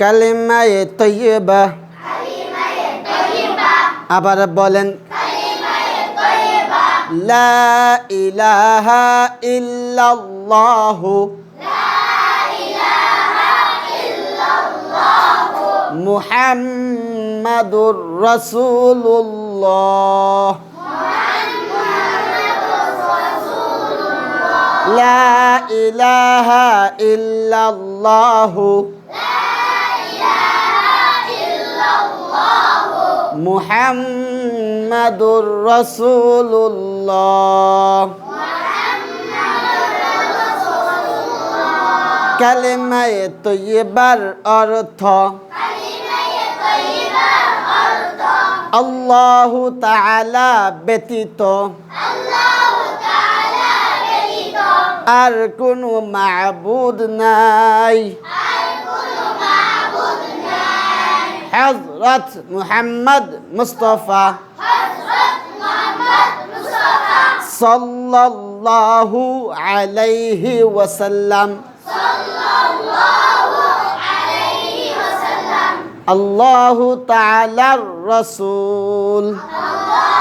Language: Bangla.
কালিমায়ে তৈয়বা। আবার বলেন লা ইলাহা ইল্লাল্লাহু। মুহাম্মাদুর রাসূলুল্লাহ। লা ইলাহা ইল্লাল্লাহু। মুহাম্মাদুর রাসূলুল্লাহ। কালেমায়ে তৈয়বার অর্থ। আল্লাহু তাআলা ব্যতীত। আর কোনো মাবুদ নাই। حضرة محمد مصطفى. حضرة محمد مصطفى صلى الله عليه وسلم. صلى الله عليه وسلم الله تعالى الرسول. الله